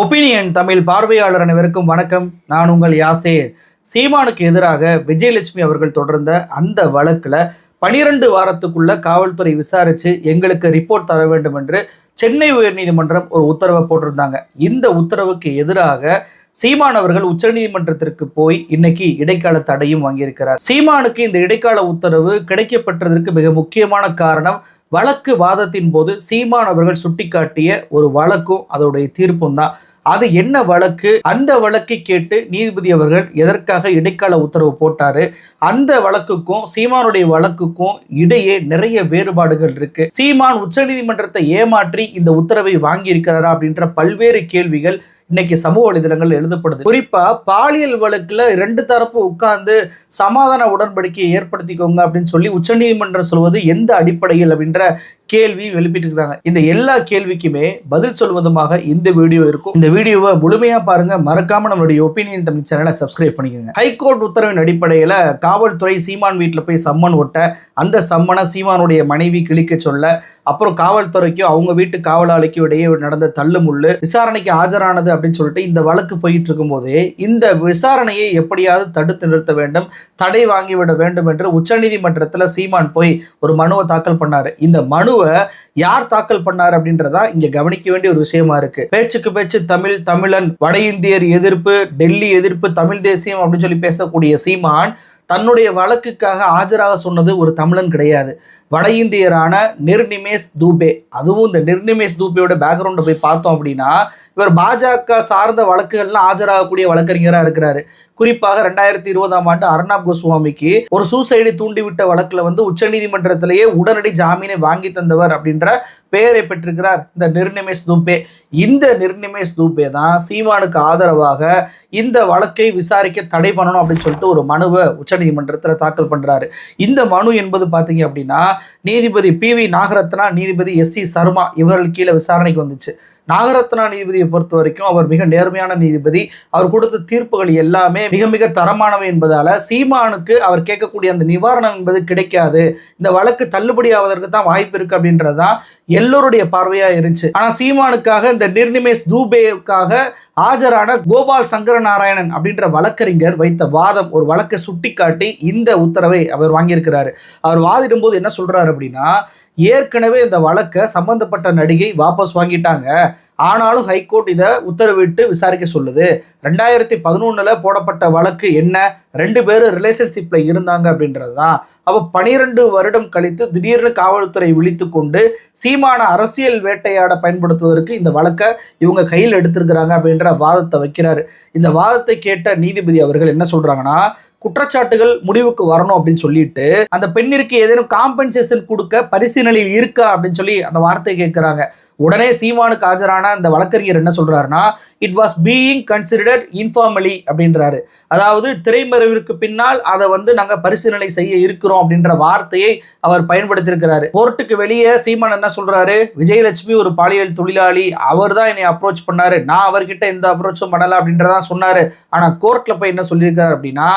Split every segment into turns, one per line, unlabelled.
Opinion Tamil பார்வையாளர் அனைவருக்கும் வணக்கம். நான் உங்கள் யாசேர். சீமானுக்கு எதிராக விஜயலட்சுமி அவர்கள் தொடர்ந்த அந்த வழக்கில் பனிரெண்டு வாரத்துக்குள்ள காவல்துறை விசாரித்து எங்களுக்கு ரிப்போர்ட் தர வேண்டும் என்று சென்னை உயர்நீதிமன்றம் ஒரு உத்தரவை போட்டிருந்தாங்க. இந்த உத்தரவுக்கு எதிராக சீமானவர்கள் உச்சநீதிமன்றத்திற்கு போய் இன்னைக்கு இடைக்கால தடையும் வாங்கியிருக்கிறார். சீமானுக்கு இந்த இடைக்கால உத்தரவு கிடைக்கப்பட்டதற்கு மிக முக்கியமான காரணம் வழக்கு வாதத்தின் போது சீமான் அவர்கள் சுட்டிக்காட்டிய ஒரு வழக்கும் அதோடைய தீர்ப்பும் தான். அது என்ன வழக்கு? அந்த வழக்கை கேட்டு நீதிபதி அவர்கள் எதற்காக இடைக்கால உத்தரவு போட்டாரு? அந்த வழக்குக்கும் சீமானுடைய வழக்குக்கும் இடையே நிறைய வேறுபாடுகள் இருக்கு. சீமான் உச்சநீதிமன்றத்தை ஏமாற்றி இந்த உத்தரவை வாங்கி இருக்கிறாரா அப்படின்ற பல்வேறு கேள்விகள் இன்னைக்கு சமூக வலைதளங்கள் எழுதப்படுது. குறிப்பா பாலியல் வழக்குல ரெண்டு தரப்பு உட்கார்ந்து சமாதான உடன்படிக்கையை ஏற்படுத்திக்கோங்க அப்படின்னு சொல்லி உச்சநீதிமன்றம் சொல்வது எந்த அடிப்படையில் அப்படின்ற கேள்வி எழுப்பிட்டு இந்த எல்லா கேள்விக்குமே பதில் சொல்வதுமாக இந்த வீடியோ இருக்கும். இந்த வீடியோவை முழுமையா பாருங்க. மறக்காம நம்மளுடைய ஒப்பீனியன் தமிழ் சேனலை சப்ஸ்கிரைப் பண்ணிக்கோங்க. ஹைகோர்ட் உத்தரவின் அடிப்படையில் காவல்துறை சீமான் வீட்டில் போய் சம்மன் ஒட்ட அந்த சம்மனை சீமானுடைய மனைவி கிழிக்க சொல்ல அப்புறம் காவல்துறைக்கும் அவங்க வீட்டு காவலாளிக்கும் இடையே நடந்த தள்ளுமுள்ளு விசாரணைக்கு ஆஜரானது அப்படின்னு சொல்லிட்டு இந்த வழக்கு போயிட்டு இருக்கும்போதே இந்த விசாரணையை எப்படியாவது தடுத்து நிறுத்த வேண்டும் தடை வாங்கிவிட வேண்டும் என்று உச்சநீதிமன்றத்தில் சீமான் போய் ஒரு மனுவை தாக்கல் பண்ணார். இந்த மனு மனுவை யார் தாக்கல் பண்ணார் அப்படின்றதா இங்க கவனிக்க வேண்டிய ஒரு விஷயமா இருக்கு. பேச்சுக்கு பேச்சு தமிழ் தமிழன் வட இந்தியர் எதிர்ப்பு டெல்லி எதிர்ப்பு தமிழ் தேசியம் அப்படின்னு சொல்லி பேசக்கூடிய சீமான் தன்னுடைய வழக்குக்காக ஆஜராக சொன்னது ஒரு தமிழன் கிடையாது. வட இந்தியரான நிர்நிமேஷ் தூபே. அதுவும் இந்த நிர்நிமேஷ் தூபேயோட பேக்ரவுண்டை போய் பார்த்தோம் அப்படின்னா இவர் பாஜக சார்ந்த வழக்குகள்லாம் ஆஜராகக்கூடிய வழக்கறிஞராக இருக்கிறாரு. குறிப்பாக ரெண்டாயிரத்தி இருபதாம் ஆண்டு அர்ணாப் கோஸ்வாமிக்கு ஒரு சூசைடை தூண்டிவிட்ட வழக்கில் வந்து உச்சநீதிமன்றத்திலேயே உடனடி ஜாமீனை வாங்கி தந்தவர் அப்படின்ற பெயரை பெற்றிருக்கிறார் இந்த நிர்நிமேஷ் தூபே. இந்த நிர்நிமேஷ் தூபே தான் சீமானுக்கு ஆதரவாக இந்த வழக்கை விசாரிக்க தடை பண்ணணும் அப்படின்னு சொல்லிட்டு ஒரு மனுவை உச்ச உச்சநீதிமன்றத்தில் தாக்கல் பண்ணுறாரு இந்த மனு என்பது பார்த்தீங்க அப்படின்னா நீதிபதி பி வி நாகரத்னா நீதிபதி எஸ் சி சர்மா இவர்கள் கீழே விசாரணைக்கு வந்துச்சு. நாகரத்னா நீதிபதியை பொறுத்த வரைக்கும் அவர் மிக நேர்மையான நீதிபதி. அவர் கொடுத்த தீர்ப்புகள் எல்லாமே மிக மிக தரமானவை என்பதால் சீமானுக்கு அவர் கேட்கக்கூடிய அந்த நிவாரணம் என்பது கிடைக்காது. இந்த வழக்கு தள்ளுபடி ஆவதற்கு தான் வாய்ப்பு இருக்கு அப்படின்றதுதான் எல்லோருடைய பார்வையாக இருந்துச்சு. ஆனால் சீமானுக்காக இந்த நிர்நிமேஷ் தூபேவுக்காக ஆஜரான கோபால் சங்கர நாராயணன் அப்படின்ற வழக்கறிஞர் வைத்த வாதம் ஒரு வழக்கை சுட்டிக்காட்டி இந்த உத்தரவை அவர் வாங்கியிருக்கிறாரு. அவர் வாதிடும் போது என்ன சொல்கிறார் அப்படின்னா ஏற்கனவே இந்த வழக்கை சம்பந்தப்பட்ட நடிகை வாபஸ் வாங்கிட்டாங்க. ஆனாலும் ஹைகோர்ட் இதை உத்தரவிட்டு விசாரிக்க சொல்லுது. ரெண்டாயிரத்தி பதினொன்றில் போடப்பட்ட வழக்கு என்ன? ரெண்டு பேரும் ரிலேஷன்ஷிப்பில் இருந்தாங்க அப்படின்றது தான். அப்போ பனிரெண்டு வருடம் கழித்து திடீர்னு காவல்துறை விழித்து கொண்டு சீமான அரசியல் வேட்டையாட பயன்படுத்துவதற்கு இந்த வழக்கை இவங்க கையில் எடுத்திருக்கிறாங்க அப்படின்ற வாதத்தை வைக்கிறாரு. இந்த வாதத்தை கேட்ட நீதிபதி அவர்கள் என்ன சொல்கிறாங்கன்னா குற்றச்சாட்டுகள் முடிவுக்கு வரணும் அப்படின்னு சொல்லிட்டு அந்த பெண்ணிற்கு ஏதேனும் காம்பன்சேஷன் கொடுக்க பரிசீலனையில் இருக்கா அப்படின்னு சொல்லி அந்த வார்த்தையை கேட்குறாங்க. உடனே சீமானுக்கு ஆஜரான அந்த வழக்கறிஞர் என்ன சொல்றாருன்னா it was being considered informally அப்படின்றாரு. அதாவது திரைமறைவிற்கு பின்னால் அதை வந்து நாங்கள் பரிசீலனை செய்ய இருக்கிறோம் அப்படின்ற வார்த்தையை அவர் பயன்படுத்தியிருக்கிறாரு. கோர்ட்டுக்கு வெளியே சீமான் என்ன சொல்றாரு? விஜயலட்சுமி ஒரு பாலியல் தொழிலாளி. அவர் தான் என்னை அப்ரோச் பண்ணாரு. நான் அவர்கிட்ட எந்த அப்ரோச்சும் பண்ணல அப்படின்றதான் சொன்னாரு. ஆனா கோர்ட்ல போய் என்ன சொல்லியிருக்காரு அப்படின்னா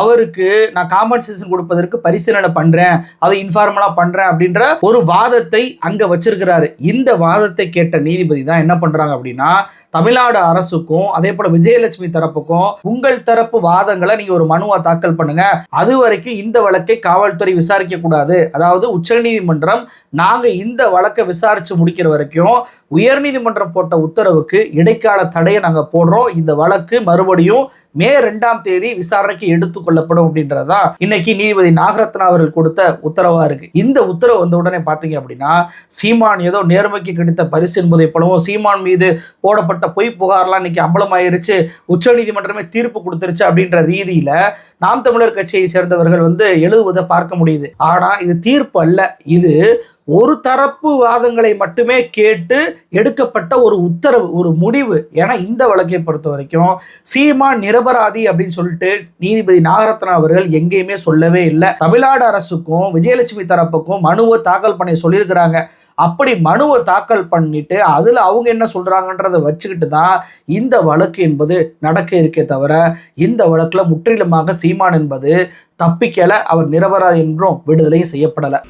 அவருக்கு நான் காம்பன்சேஷன் கொடுப்பதற்கு பரிசீலனை பண்றேன். அதை இன்ஃபார்மலா பண்றேன் அப்படின்ற ஒரு வாதத்தை அங்க வச்சிருக்கிறாரு. இந்த வாத வாதத்தை கேட்ட நீதிபதி தான் என்ன பண்றாங்க அப்படின்னா தமிழ்நாடு அரசுக்கும் அதே போல விஜயலட்சுமி தரப்புக்கும் உங்கள் தரப்பு வாதங்களை நீங்க ஒரு மனுவா தாக்கல் பண்ணுங்க. அது வரைக்கும் இந்த வழக்கை காவல்துறை விசாரிக்க கூடாது. அதாவது உச்சநீதிமன்றம் நாங்க இந்த வழக்கை விசாரிச்சு முடிக்கிற வரைக்கும் உயர்நீதிமன்றம் போட்ட உத்தரவுக்கு இடைக்கால தடையை நாங்க போடுறோம். இந்த வழக்கு மறுபடியும் மே ரெண்டாம் தேதி விசாரணைக்கு எடுத்துக்கொள்ளப்படும் அப்படின்றதா இன்னைக்கு நீதிபதி நாகரத்னா அவர்கள் கொடுத்த உத்தரவா இருக்கு. இந்த உத்தரவு வந்த உடனே பாத்தீங்க அப்படின்னா சீமான் ஏதோ நேர்மைக்கு கிடைத்த பரிசு என்பதை போலவும் சீமான் மீது போடப்பட்ட பொய் புகார்லாம் இன்னைக்கு அம்பலமாயிருச்சு. உச்சநீதிமன்றமே தீர்ப்பு கொடுத்துருச்சு அப்படின்ற ரீதியில நாம் தமிழர் கட்சியை சேர்ந்தவர்கள் வந்து எழுதுவதை பார்க்க முடியுது. ஆனா இது தீர்ப்பு அல்ல. இது ஒரு தரப்பு வாதங்களை மட்டுமே கேட்டு எடுக்கப்பட்ட ஒரு உத்தரவு ஒரு முடிவு ஏன்னா இந்த வழக்கை பொறுத்த வரைக்கும் சீமா நிரபராதி அப்படின்னு சொல்லிட்டு நீதிபதி நாகரத்னா அவர்கள் எங்கேயுமே சொல்லவே இல்லை. தமிழ்நாடு அரசுக்கும் விஜயலட்சுமி தரப்புக்கும் மனுவை தாக்கல் பண்ணி சொல்லியிருக்கிறாங்க. அப்படி மனுவை தாக்கல் பண்ணிட்டு அதில் அவங்க என்ன சொல்கிறாங்கன்றதை வச்சுக்கிட்டு தான் இந்த வழக்கு என்பது நடக்க இருக்கே தவிர இந்த வழக்கில் முற்றிலுமாக சீமான் என்பது தப்பிக்கலை அவர் நிரபராதி என்றும் விடுதலையும் செய்யப்படலை.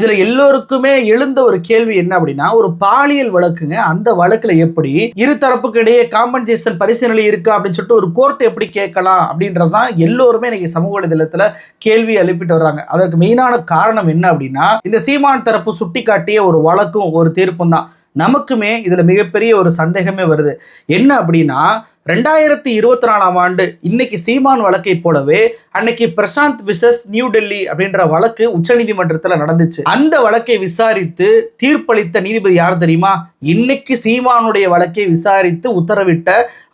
இதுல எல்லோருக்குமே எழுந்த ஒரு கேள்வி என்ன அப்படின்னா ஒரு பாலியல் வழக்குங்க. அந்த வழக்குல எப்படி இரு தரப்புக்கு இடையே காம்பன்சேஷன் பரிசீலனை இருக்கா அப்படின்னு சொல்லிட்டு ஒரு கோர்ட் எப்படி கேட்கலாம் அப்படின்றதான் எல்லோருமே இன்னைக்கு சமூக வலைதளத்துல கேள்வி எழுப்பிட்டு வர்றாங்க. அதற்கு மெயினான காரணம் என்ன அப்படின்னா இந்த சீமான் தரப்பு சுட்டி காட்டிய ஒரு வழக்கும் ஒரு தீர்ப்பும் தான். நமக்குமே இதுல மிகப்பெரிய ஒரு சந்தேகமே வருது. என்ன அப்படின்னா ரெண்டாயிரத்தி இருபத்தி நாலாம் ஆண்டு இன்னைக்கு சீமான் வழக்கை போலவே அன்னைக்கு பிரசாந்த் விசஸ் நியூ டெல்லி அப்படின்ற வழக்கு உச்சநீதிமன்றத்தில் நடந்துச்சு. அந்த வழக்கை விசாரித்து தீர்ப்பளித்த நீதிபதி யார் தெரியுமா? இன்னைக்கு சீமானுடைய வழக்கை விசாரித்து உத்தரவிட்ட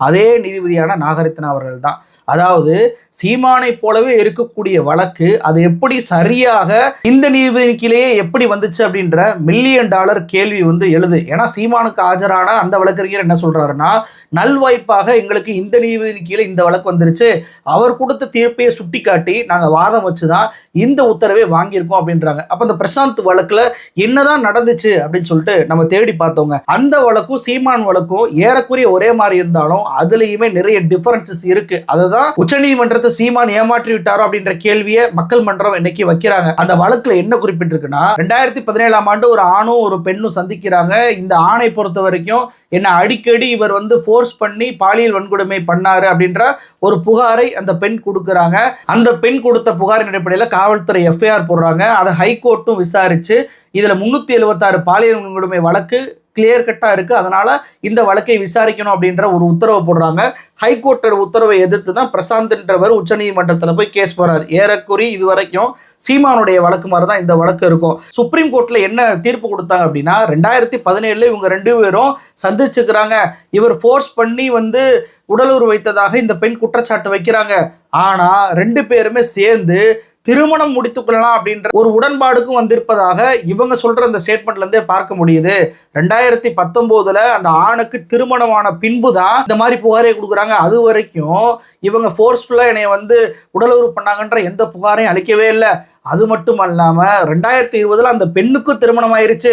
அதே நீதிபதியான நாகரத்னா அவர்கள் தான் அதாவது சீமானை போலவே இருக்கக்கூடிய வழக்கு அது எப்படி சரியாக இந்த நீதிபதிக்கிலேயே எப்படி வந்துச்சு அப்படின்ற மில்லியன் டாலர் கேள்வி வந்து எழுது. ஏன்னா சீமானுக்கு ஆஜரான அந்த வழக்கறிஞர் என்ன சொல்றாருன்னா நல்வாய்ப்பாக எங்களுக்கு இந்த நீதிபதியின் கீழே இந்த வழக்கு வந்துருச்சு. அவர் கொடுத்த தீர்ப்பையை சுட்டி காட்டி நாங்கள் வாதம் வச்சு தான் இந்த உத்தரவை வாங்கியிருக்கோம் அப்படின்றாங்க. அப்போ இந்த பிரசாந்த் வழக்கில் என்னதான் நடந்துச்சு அப்படின்னு சொல்லிட்டு நம்ம தேடி பார்த்தோங்க. அந்த வழக்கும் சீமான் வழக்கும் ஏறக்குறைய ஒரே மாதிரி இருந்தாலும் அதுலேயுமே நிறைய டிஃபரன்சஸ் இருக்கு. அதுதான் உச்சநீதிமன்றத்தை சீமான் ஏமாற்றி விட்டாரோ அப்படின்ற கேள்வியை மக்கள் மன்றம் இன்னைக்கு வைக்கிறாங்க. அந்த வழக்கில் என்ன குறிப்பிட்டிருக்குன்னா ரெண்டாயிரத்தி பதினேழாம் ஆண்டு ஒரு ஆணும் ஒரு பெண்ணும் சந்திக்கிறாங்க. இந்த ஆணை பொறுத்த வரைக்கும் என்ன அடிக்கடி இவர் வந்து ஃபோர்ஸ் பண்ணி பாலியல் வன்கொடுமை பண்ணாரு அப்படின்ற ஒரு புகாரை அந்த பெண் கொடுக்குறாங்க. அந்த பெண் கொடுத்த புகாரின் அடிப்படையில் காவல்துறை எஃப்ஐஆர் போடுறாங்க. அதை ஹைகோர்ட்டும் விசாரிச்சு இதுல முன்னூத்தி எழுபத்தாறு பாலியல் வன்கொடுமை வழக்கு கிளியர் கட்டாக இருக்குது அதனால் இந்த வழக்கை விசாரிக்கணும் அப்படின்ற ஒரு உத்தரவை போடுறாங்க. ஹைகோர்ட்டர் உத்தரவை எதிர்த்து தான் பிரசாந்த்ன்றவர் உச்சநீதிமன்றத்தில் போய் கேஸ் போகிறார் ஏறக்குறி இது வரைக்கும் சீமானுடைய வழக்கு மாதிரி தான் இந்த வழக்கு இருக்கும். சுப்ரீம் கோர்ட்டில் என்ன தீர்ப்பு கொடுத்தாங்க அப்படின்னா ரெண்டாயிரத்தி பதினேழுல இவங்க ரெண்டு பேரும் சந்திச்சுக்கிறாங்க. இவர் ஃபோர்ஸ் பண்ணி வந்து உடலூர் வைத்ததாக இந்த பெண் குற்றச்சாட்டு வைக்கிறாங்க. ஆனால் ரெண்டு பேருமே சேர்ந்து திருமணம் முடித்துக் கொள்ளலாம் அப்படின்ற ஒரு உடன்பாடுக்கும் வந்திருப்பதாக இவங்க சொல்ற அந்த ஸ்டேட்மெண்ட்ல இருந்தே பார்க்க முடியுது. ரெண்டாயிரத்தி பத்தொன்பதுல அந்த ஆணுக்கு திருமணமான பின்பு தான் இந்த மாதிரி புகாரை கொடுக்குறாங்க. அது வரைக்கும் இவங்க ஃபோர்ஸ்ஃபுல்லா என்னைய வந்து உடலுறவு பண்ணாங்கன்ற எந்த புகாரையும் அளிக்கவே இல்லை. அது மட்டும் அல்லாம ரெண்டாயிரத்தி இருபதுல அந்த பெண்ணுக்கும் திருமணம் ஆயிருச்சு.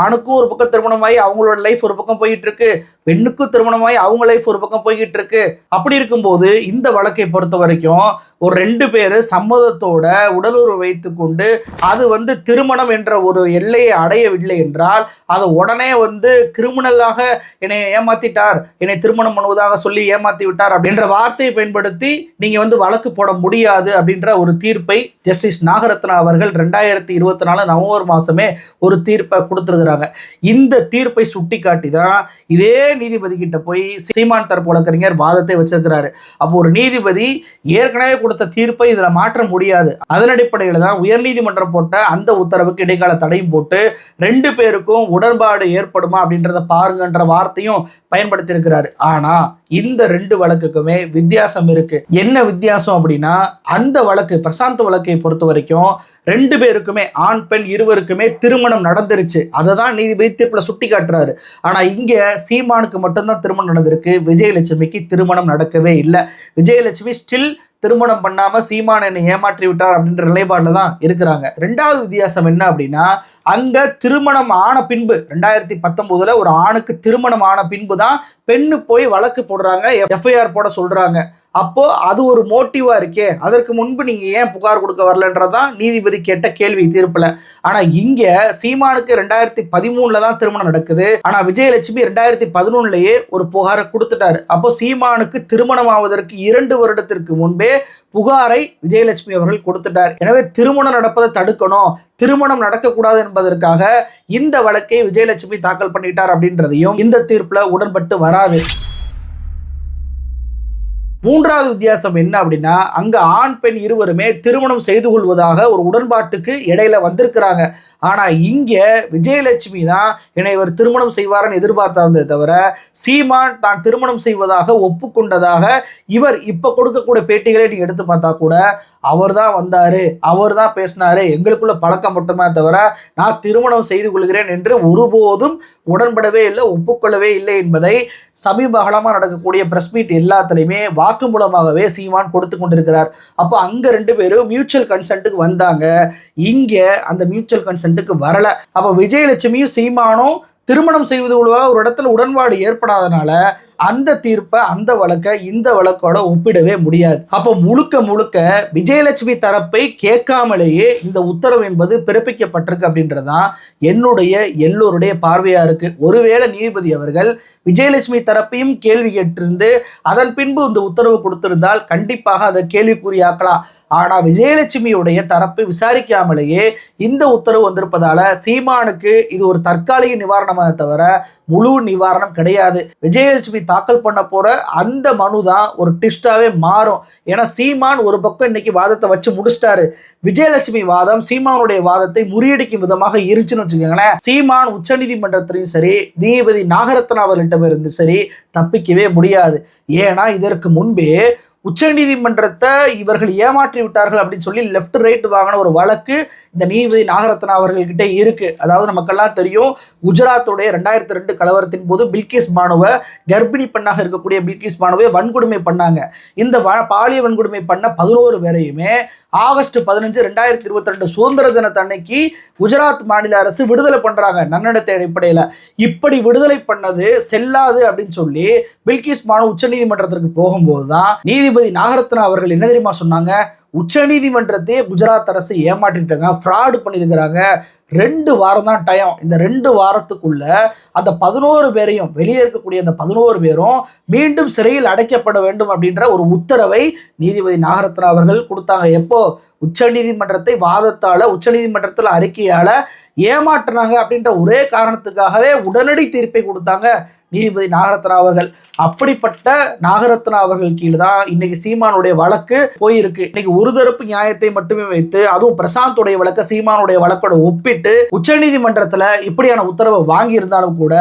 ஆணுக்கும் ஒரு பக்கம் திருமணமாகி அவங்களோட லைஃப் ஒரு பக்கம் போயிட்டு இருக்கு. பெண்ணுக்கும் திருமணமாகி அவங்க லைஃப் ஒரு பக்கம் போய்கிட்டு இருக்கு. அப்படி இருக்கும்போது இந்த வழக்கை பொறுத்த வரைக்கும் ஒரு ரெண்டு பேர் சம்மதத்தோட உடலுறவு வைத்து கொண்டு அது வந்து திருமணம் என்ற ஒரு எல்லையை அடையவில்லை என்றால் அதை உடனே வந்து கிரிமினலாக என்னை ஏமாத்திட்டார் என்னை திருமணம் பண்ணுவதாக சொல்லி ஏமாத்தி விட்டார் அப்படின்ற வார்த்தையை பயன்படுத்தி நீங்க வந்து வழக்கு போட முடியாது அப்படின்ற ஒரு தீர்ப்பை ஜஸ்டிஸ் நாகரத்னா அவர்கள் ரெண்டாயிரத்தி இருபத்தி நாலு நவம்பர் மாசமே ஒரு தீர்ப்பை கொடுத்துருக்குறாங்க. இந்த தீர்ப்பை சுட்டி காட்டி தான் இதே நீதிபதி கிட்ட போய் சீமான் தரப்பு வழக்கறிஞர் வாதத்தை வச்சிருக்கிறாரு. அப்போ ஒரு நீதிபதி ஏற்கனவே கொடுத்த தீர்ப்பை இதில் மாற்ற முடியாது. அதன் அடிப்படையில் தான் உயர்நீதிமன்றம் போட்ட அந்த உத்தரவுக்கு இடைக்கால தடையும் போட்டு ரெண்டு பேருக்கும் உடன்பாடு ஏற்படுமா அப்படின்றத பாருங்கன்ற வார்த்தையும் பயன்படுத்தியிருக்கிறாரு. ஆனால் இந்த ரெண்டு வழக்குக்குமே வித்தியாசம் இருக்கு. என்ன வித்தியாசம் அப்படின்னா அந்த வழக்கு பிரசாந்த் வழக்கை பொறுத்த வரைக்கும் ரெண்டு பேருக்குமே ஆண் பெண் இருவருக்குமே திருமணம் நடந்துருச்சு. அதை தான் நீதிபதி தீர்ப்பில் சுட்டி காட்டுறாரு ஆனால் இங்கே சீமானுக்கு மட்டும்தான் திருமணம் நடந்திருக்கு. விஜயலட்சுமிக்கு திருமணம் நடக்கவே இல்லை. விஜயலட்சுமி ஸ்டில் திருமணம் பண்ணாமல் சீமான் என்னை ஏமாற்றி விட்டார் அப்படின்ற நிலைப்பாடில் தான் இருக்கிறாங்க. ரெண்டாவது வித்தியாசம் என்ன அப்படின்னா அங்கே திருமணம் ஆன பின்பு ரெண்டாயிரத்தி பத்தொம்போதில் ஒரு ஆணுக்கு திருமணம் ஆன பின்பு தான் பெண்ணு போய் வழக்கு போடுறாங்க எஃப்ஐஆர் போட சொல்றாங்க. அப்போ அது ஒரு மோட்டிவா இருக்கே அதற்கு முன்பு நீங்க ஏன் புகார் கொடுக்க வரலன்றதான் நீதிபதி கேட்ட கேள்வி தீர்ப்புல. ஆனா இங்க சீமானுக்கு ரெண்டாயிரத்தி பதிமூணில் தான் திருமணம் நடக்குது. ஆனா விஜயலட்சுமி ரெண்டாயிரத்தி பதினொன்னுலயே ஒரு புகாரை கொடுத்துட்டாரு. அப்போ சீமானுக்கு திருமணம் ஆவதற்கு இரண்டு வருடத்திற்கு முன்பே புகாரை விஜயலட்சுமி அவர்கள் கொடுத்துட்டார். எனவே திருமணம் நடப்பதை தடுக்கணும். திருமணம் நடக்கக்கூடாது என்பதற்காக இந்த வழக்கை விஜயலட்சுமி தாக்கல் பண்ணிட்டார் அப்படின்றதையும் இந்த தீர்ப்புல உடன்பட்டு வராது. மூன்றாவது வித்தியாசம் என்ன அப்படின்னா அங்கே ஆண் பெண் இருவருமே திருமணம் செய்து கொள்வதாக ஒரு உடன்பாட்டுக்கு இடையில வந்திருக்கிறாங்க. ஆனால் இங்கே விஜயலட்சுமி தான் என்னை இவர் திருமணம் செய்வார்னு எதிர்பார்த்தார்ந்தே தவிர சீமான் தான் திருமணம் செய்வதாக ஒப்புக்கொண்டதாக இவர் இப்போ கொடுக்கக்கூடிய பேட்டிகளை நீ எடுத்து பார்த்தா கூட அவர் தான் வந்தார் அவர் தான் பேசினாரு எங்களுக்குள்ள பழக்கம் மட்டுமே தவிர நான் திருமணம் செய்து கொள்கிறேன் என்று ஒருபோதும் உடன்படவே இல்லை ஒப்புக்கொள்ளவே இல்லை என்பதை சமீப அகலமாக நடக்கக்கூடிய பிரஸ் மீட் எல்லாத்துலேயுமே வாக்கு மூலமாகவே சீமான் கொடுத்து கொண்டிருக்கிறார். அப்போ அங்கே ரெண்டு பேரும் மியூச்சுவல் கன்சென்ட்டுக்கு வந்தாங்க. இங்கே அந்த மியூச்சுவல் கன்சென்ட் கன்சென்ட்டுக்கு வரல. அப்போ விஜயலட்சுமியும் சீமானும் திருமணம் செய்வது ஒரு இடத்துல உடன்பாடு ஏற்படாதனால அந்த தீர்ப்பை அந்த வழக்கை இந்த வழக்கோட ஒப்பிடவே முடியாது. அப்போ முழுக்க முழுக்க விஜயலட்சுமி தரப்பை கேட்காமலேயே இந்த உத்தரவு என்பது பிறப்பிக்கப்பட்டிருக்கு அப்படின்றதான் என்னுடைய எல்லோருடைய பார்வையாக இருக்கு. ஒருவேளை நீதிபதி அவர்கள் விஜயலட்சுமி தரப்பையும் கேள்வி கேட்டிருந்து அதன் பின்பு இந்த உத்தரவு கொடுத்திருந்தால் கண்டிப்பாக அதை கேள்விக்குறியாக்கலாம். ஆனால் விஜயலட்சுமியுடைய தரப்பு விசாரிக்காமலேயே இந்த உத்தரவு வந்திருப்பதால சீமானுக்கு இது ஒரு தற்காலிக நிவாரணமாக தவிர முழு நிவாரணம் கிடையாது. விஜயலட்சுமி தாக்கல் பண்ண போகிற அந்த மனு தான் ஒரு டிஸ்டாகவே மாறும். ஏன்னா சீமான் ஒரு பக்கம் இன்னைக்கு வாதத்தை வச்சு முடிச்சிட்டாரு. விஜயலட்சுமி வாதம் சீமானுடைய வாதத்தை முறியடிக்கும் விதமாக இருந்துச்சுன்னு வச்சுக்கோங்களேன். சீமான் உச்சநீதிமன்றத்திலையும் சரி நீதிபதி நாகரத்ன அவர்களிடமிருந்து சரி தப்பிக்கவே முடியாது. ஏன்னா இதற்கு முன்பே உச்சநீதிமன்றத்தை இவர்கள் ஏமாற்றி விட்டார்கள் அப்படின்னு சொல்லி லெஃப்ட் ரைட் வாங்கின ஒரு வழக்கு இந்த நீதிபதி நாகரத்னா அவர்கள்கிட்ட இருக்கு. அதாவது நமக்கெல்லாம் தெரியும் குஜராத்துடைய ரெண்டாயிரத்தி ரெண்டு கலவரத்தின் போது பில்கிஸ் பானுவை கர்ப்பிணி பெண்ணாக இருக்கக்கூடிய பில்கிஸ் பானுவை வன்கொடுமை பண்ணாங்க. இந்த வ- பாலிய வன்கொடுமை பண்ண பதினோரு பேரையுமே ஆகஸ்ட் பதினஞ்சு ரெண்டாயிரத்தி இருபத்தி ரெண்டு சுதந்திர தினத்தன்னைக்கு குஜராத் மாநில அரசு விடுதலை பண்றாங்க நன்னடத்தை அடிப்படையில். இப்படி விடுதலை பண்ணது செல்லாது அப்படின்னு சொல்லி பில்கிஸ் பானு உச்சநீதிமன்றத்திற்கு போகும்போது தான் நீதி நீதிபதி நாகரத்னா அவர்கள் என்ன தெரியுமா சொன்னாங்க? உச்சநீதிமன்றத்தையே குஜராத் அரசு ஏமாற்றிட்டாங்க ஃப்ராடு பண்ணியிருக்கிறாங்க ரெண்டு வாரம் தான் டைம் இந்த ரெண்டு வாரத்துக்குள்ள அந்த பதினோரு பேரையும் வெளியே இருக்கக்கூடிய அந்த பதினோரு பேரும் மீண்டும் சிறையில் அடைக்கப்பட வேண்டும் அப்படின்ற ஒரு உத்தரவை நீதிபதி நாகரத்னா அவர்கள் கொடுத்தாங்க. எப்போ? உச்சநீதிமன்றத்தை வாதத்தால உச்சநீதிமன்றத்தில் அறிக்கையால ஏமாற்றுனாங்க அப்படின்ற ஒரே காரணத்துக்காகவே உடனடி தீர்ப்பை கொடுத்தாங்க நீதிபதி நாகரத்னா அவர்கள். அப்படிப்பட்ட நாகரத்னா அவர்கள் கீழ் தான் இன்னைக்கு சீமானுடைய வழக்கு போயிருக்கு. இன்னைக்கு ஒரு தரப்பு நியாயத்தை மட்டுமே வைத்து அதுவும் பிரசாந்தோடைய வழக்க சீமானுடைய வழக்கோட ஒப்பிட்டு உச்சநீதிமன்றத்தில் இப்படியான உத்தரவை வாங்கியிருந்தாலும் கூட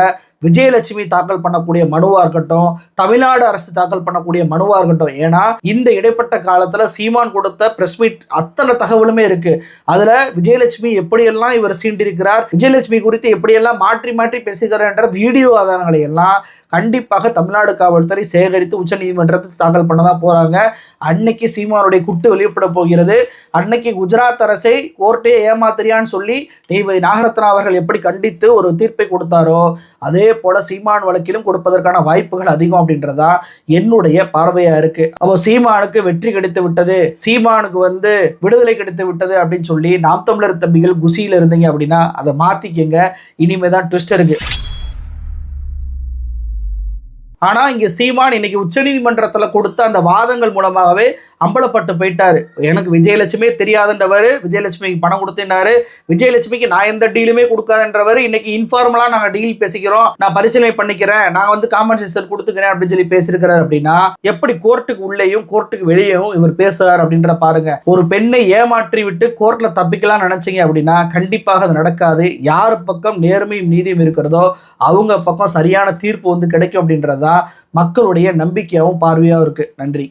விஜயலட்சுமி தாக்கல் பண்ணக்கூடிய மனுவாக இருக்கட்டும் தமிழ்நாடு அரசு தாக்கல் பண்ணக்கூடிய மனுவாக இருக்கட்டும். ஏன்னா இந்த இடைப்பட்ட காலத்தில் சீமான் கொடுத்த பிரஸ் மீட் அத்தனை தகவலுமே இருக்கு. அதில் விஜயலட்சுமி எப்படியெல்லாம் இவர் சீண்டிருக்கிறார் விஜயலட்சுமி குறித்து எப்படியெல்லாம் மாற்றி மாற்றி பேசுகிறார் என்ற வீடியோ ஆதாரங்களை எல்லாம் கண்டிப்பாக தமிழ்நாடு காவல்துறை சேகரித்து உச்சநீதிமன்றத்தில் தாக்கல் பண்ண தான் போறாங்க. அன்னைக்கு சீமானுடைய குட்டு வெளியிடப்பட போகிறது. அன்னைக்கு குஜராத் அரசை கோர்ட்டே ஏமாத்திரியான்னு சொல்லி நீதிபதி நாகரத்னா அவர்கள் எப்படி கண்டித்து ஒரு தீர்ப்பை கொடுத்தாரோ அதே போல சீமான் வழக்கிலும் கொடுப்பதற்கான வாய்ப்புகள் அதிகம் அப்படின்றதா என்னுடைய பார்வையா இருக்கு. அப்போ சீமானுக்கு வெற்றி கிடைத்து விட்டது. சீமானுக்கு வந்து விடுதலை கிடைத்து விட்டது அப்படின்னு சொல்லி நாம் தமிழர் தம்பிகள் குசியில் இருந்தீங்க அப்படின்னா அதை மாற்றிக்கங்க இனிமேல் தான் ட்விஸ்ட் இருக்குது ஆனால் இங்கே சீமான் இன்னைக்கு உச்சநீதிமன்றத்தில் கொடுத்த அந்த வாதங்கள் மூலமாகவே அம்பலப்பட்டு போயிட்டாரு. எனக்கு விஜயலட்சுமியே தெரியாதுன்றவர் விஜயலட்சுமிக்கு பணம் கொடுத்துனாரு விஜயலட்சுமிக்கு நான் எந்த டீலுமே கொடுக்காதுன்றவர் இன்னைக்கு இன்ஃபார்மலாக நாங்கள் டீல் பேசிக்கிறோம் நான் பரிசீலனை பண்ணிக்கிறேன் நான் வந்து காம்பன்சேஷன் கொடுத்துக்கிறேன் அப்படின்னு சொல்லி பேசியிருக்கிறார் அப்படின்னா எப்படி கோர்ட்டுக்கு உள்ளேயும் கோர்ட்டுக்கு வெளியேயும் இவர் பேசுகிறார் அப்படின்ற பாருங்க. ஒரு பெண்ணை ஏமாற்றி விட்டு கோர்ட்டில் தப்பிக்கலாம் நினச்சிங்க அப்படின்னா கண்டிப்பாக அது நடக்காது. யார் பக்கம் நேர்மையும் நீதியும் இருக்கிறதோ அவங்க பக்கம் சரியான தீர்ப்பு வந்து கிடைக்கும் அப்படின்றதா மக்களுடைய நம்பிக்கையாகவும் பார்வையாகவும் இருக்கு. நன்றி.